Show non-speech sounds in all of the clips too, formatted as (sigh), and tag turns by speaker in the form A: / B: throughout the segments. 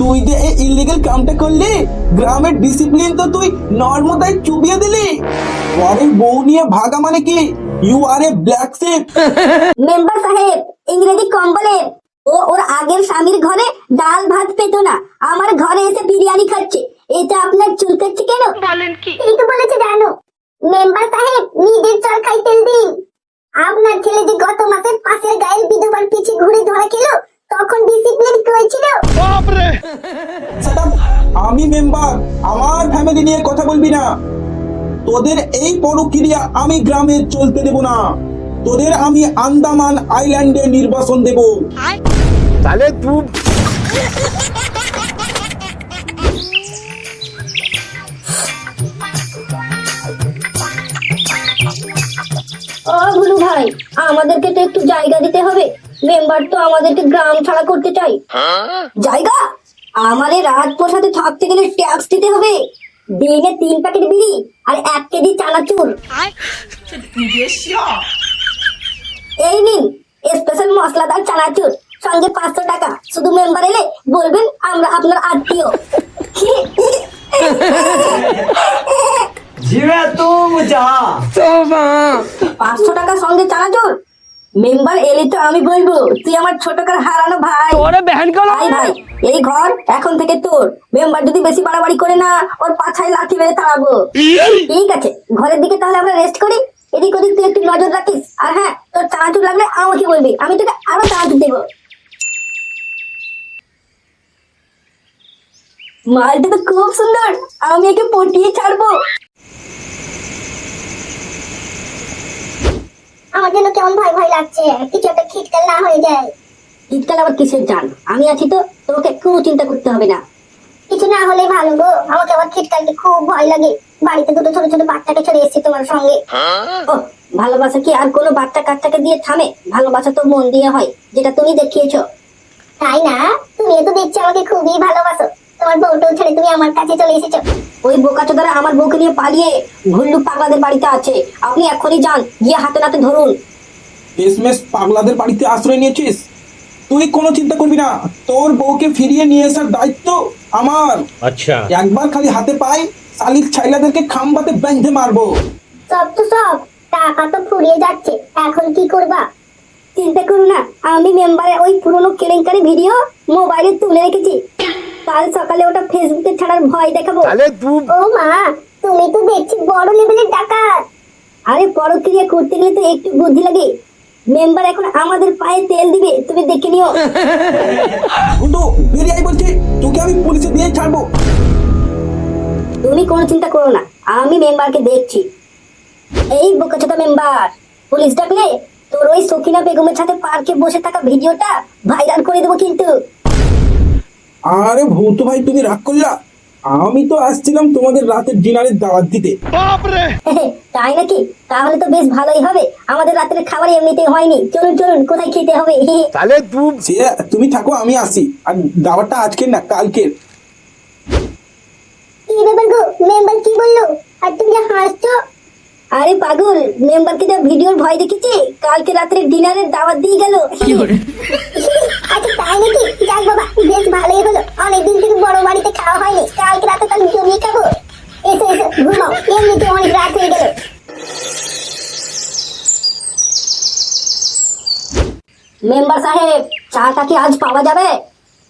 A: তুই যে এই ইলিগেল কামটা করলি গ্রামের ডিসিপ্লিন তো তুই নর্মদায় চুবিয়ে দিলি। পরের বউ নিয়ে ভাগা মানে কি? You are a black sheep
B: member সাহেব ইংরেজি কম ও ওর আগের স্বামীর ঘরে ডাল ভাত পেত না আমার ঘরে এসে বিরিয়ানি খাচ্ছে এটা আপনার চুল চুলকাচ্ছে কেন?
C: বলেন কি?
B: এই তো বলেছে জানো মেম্বার সাহেব নিজের চর খাই তেল দিন। আপনার ছেলে যে গত মাসে পাশের গায়ের বিধবার পিছে ঘুরে ধরা খেলো তখন ডিসিপ্লিন
A: হয়েছিল বাপরে! আমি মেম্বার আমার ফ্যামিলি নিয়ে কথা বলবি না। তোদের এই পরক্রিয়া আমি গ্রামে চলতে দেব না। তোদের আমি আন্দামান আইল্যান্ডে নির্বাসন দেব।
D: তাহলে তুই
B: ও গুরু ভাই আমাদেরকে তো একটু জায়গা দিতে হবে। মেম্বার তো আমাদেরকে গ্রাম ছাড়া করতে চাই। জায়গা? আমাদের রাজপ্রসাদে থাকতে গেলে ট্যাক্স দিতে হবে। দিনে তিন প্যাকেট বিড়ি আর এক কেজি চানাচুর এই নিন স্পেশাল মশলাদার চানাচুর সঙ্গে পাঁচশো টাকা। শুধু মেম্বার এলে বলবেন আমরা আপনার আত্মীয়।
E: জিবে তুম যা
B: পাঁচশো টাকা সঙ্গে চানাচুর মেম্বার এলে তো আমি বলব তুই আমার ছোটকার হারানো ভাই।
C: ওরে বহন কলো
B: ভাই এই ঘর এখন থেকে তোর। মেম্বার যদি বেশি বাড়াবাড়ি করে না ওর পাছায় লাঠি মেরে তাড়াবো। ঠিক আছে ঘরের দিকে তাহলে আমরা রেস্ট করি। এদিক ওদিক তুই একটু নজর রাখিস। আর হ্যাঁ তোর চানাচুর লাগলে আমাকে বলবি আমি তোকে আরও চানাচুর দেবো। মালটা তো খুব সুন্দর আমি একে পটিয়ে ছাড়বো।
F: আমার জন্য কেমন ভয় ভয় লাগছে? কিছু একটা খিটকাল না হয়ে যায়।
B: শীতকাল আবার কিসের জান? আমি আছি তো তোকে কোনো চিন্তা করতে হবে না।
F: কিছু না হলে ভালো গো। আমাকে আবার খিটকালকে খুব ভয় লাগে। বাড়িতে দুটো ছোট ছোট বাচ্চাকে ছেড়ে এসেছি তোমার সঙ্গে।
B: ও ভালোবাসা কি আর কোনো বাচ্চা কাচ্চাকে দিয়ে থামে? ভালোবাসা তো মন দিয়ে হয় যেটা তুমি দেখিয়েছো।
F: তাই না? তুমি তো দেখছি আমাকে খুবই ভালোবাসো। তোমার বউটাও ছেড়ে তুমি আমার কাছে চলে এসেছ।
B: ওই বোকা বোকাচোদারা আমার বউকে নিয়ে পালিয়ে ভুল্লু পাগলাদের বাড়িতে আছে। আপনি এখনই যান গিয়ে হাতে নাতে ধরুন।
A: এসমেস পাগলাদের বাড়িতে আশ্রয় নিয়েছিস? তুই কোনো চিন্তা করবি না। তোর বউকে ফিরিয়ে নিয়ে আসার দায়িত্ব আমার।
D: আচ্ছা।
A: একবার খালি হাতে পাই শালিক ছাইলাদেরকে খাম্বাতে বেঁধে মারবো।
F: সব তো সব টাকা তো ফুরিয়ে যাচ্ছে এখন কি করবা?
B: চিন্তা করো না আমি মেম্বারে ওই পুরনো কেলেঙ্কারি ভিডিও মোবাইলে তুলে রেখেছি। কাল সকালে ওটা ফেসবুকে ছাড়ার ভয় দেখাবো।
D: তাহলে তুই
F: ও মা তুমি তো দেখছি বড় লেভেলের ডাকাত।
B: আরে পরক্রিয়া করতে গেলে তো একটু বুদ্ধি লাগে। মেম্বার এখন আমাদের পায়ে তেল দিবে তুমি দেখে নিও।
A: গুন্ডু বেরিয়ে আই বলছি তোকে আমি পুলিশে দিয়ে ছাড়বো।
B: তুমি কোনো চিন্তা করো না আমি মেম্বারকে দেখছি। এই বোকাচোদা মেম্বার পুলিশ ডাকলে তোর ওই সখিনা বেগমের সাথে পার্কে বসে থাকা ভিডিওটা ভাইরাল করে দেবো কিন্তু।
A: আরে ভৌত ভাই তুমি রাগ করলা? আমি তো আসছিলাম তোমাদের রাতের ডিনারের দাওয়াত দিতে।
B: তাই নাকি? তাহলে তো বেশ ভালোই হবে। আমাদের রাতের খাবার এমনিতেই হয়নি। চলুন চলুন কোথায় খেতে হবে?
A: তাহলে তুমি থাকো আমি আসি। আর দাওয়াতটা আজকের না কালকে
F: কি ব্যাপার গো? মেম্বার কি বলল? আর তুমি হাসছো?
B: আরে পাগল মেম্বারকে যা ভিডিওর ভয় দেখেছে কালকে রাত্রে ডিনারের দাওয়াত দিয়ে গেল।
F: আচ্ছা তাই নাকি যাক বাবা বেশ ভালোই হলো। অনেকদিন থেকে বড় বাড়িতে খাওয়া হয়নি। কালকে রাতে তাহলে জমিয়ে খাব? এসো এসো ঘুমাও। এমনিতে অনেক রাত হয়ে গেল।
B: মেম্বার সাহেব চাটা কি আজ পাওয়া যাবে?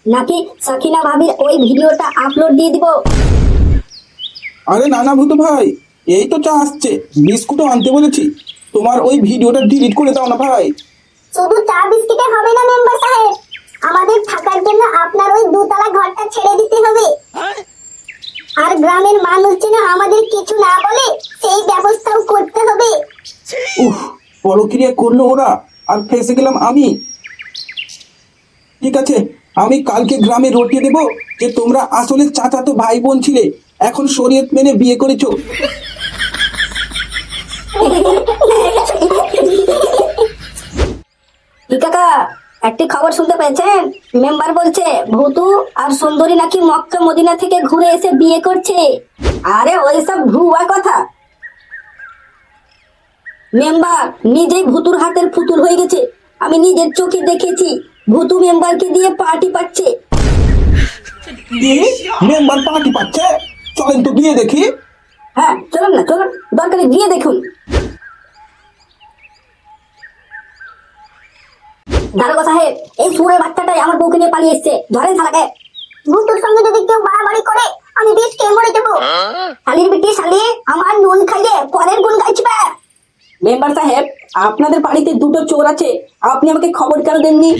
B: নাকি সাকিনা ভাবির ওই ভিডিওটা আপলোড দিয়ে দিব?
A: আরে না না ভূত ভাই এই তো চা আসছে। বিস্কুটও আনতে বলেছি। তোমার ওই ভিডিওটা ডিলিট করে দাও না ভাই।
F: শুধু চা বিস্কিটে হবে না মেম্বার সাহেব? আমাদের থাকার জন্য আপনার ওই দোতলা ঘরটা ছেড়ে দিতে হবে। আর গ্রামের মানুষ যেন আমাদের কিছু না বলে সেই ব্যবস্থাও করতে হবে।
A: উফ পরক্রিয়া করল ওরা। আর ফেসে গেলাম আমি। ঠিক আছে আমি কালকে গ্রামে রটিয়ে দেবো যে তোমরা আসলে চাচাতো ভাই বোন ছিলে। এখন শরীয়ত মেনে বিয়ে করেছ। (laughs)
B: কাকা একটি খবর শুনতে পেয়েছেন? মেম্বার বলছে ভূতু আর সুন্দরী নাকি মক্কা মদিনা থেকে ঘুরে এসে বিয়ে করছে। আরে ওইসব ভুয়া কথা। মেম্বার নিজেই ভুতুর হাতের ফুতুর হয়ে গেছে। আমি নিজের চোখে দেখেছি ভুতু মেম্বারকে দিয়ে পার্টি পাচ্ছে।
A: মেম্বার পার্টি পাচ্ছে? চলেন তো গিয়ে দেখি।
B: হ্যাঁ চলুন না চলুন দরকারে গিয়ে দেখুন। দারোগা সাহেব এই সুরের বাচ্চাটাই আমার বউকে নিয়ে পালিয়ে এসছে। ধরেন শালাকে।
F: ভূতুর সঙ্গে যদি কেউ বাড়াবাড়ি করে আমি বেশ কে মরে যাব
B: শালির বিটি শালি আমার নুন খাইয়ে পরের গুণ গাইছবে মেম্বার সাহেব আপনাদের বাড়িতে দুটো চোর আছে। আপনি আমাকে খবর কেন দেননি?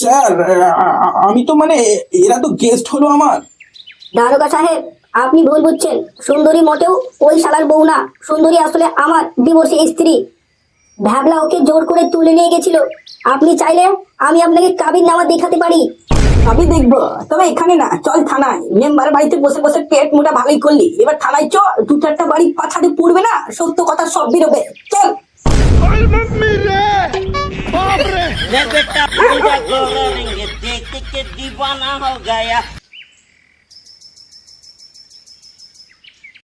A: স্যার আমি তো মানে এরা তো গেস্ট হলো আমার।
B: দারোগা সাহেব আপনি ভুল বুঝছেন। সুন্দরী মোটেও ওই শালার বউ না। সুন্দরী আসলে আমার ডিভোর্সি স্ত্রী। ভ্যাবলা ওকে জোর করে তুলে নিয়ে গেছিল আপনি চাইলে আমি আপনাকে কাবির নামা দেখাতে পারি
E: আমি দেখবো তবে এখানে না চল থানায় মেম্বার বাড়িতে বসে বসে পেট মোটা ভালোই করলি এবার থানায় চ দু চারটা বাড়ি পাছাতে পড়বে না সত্য কথা সব বেরোবে চল
G: रे बेटा पूजा करेंगे देख के दीवाना हो गया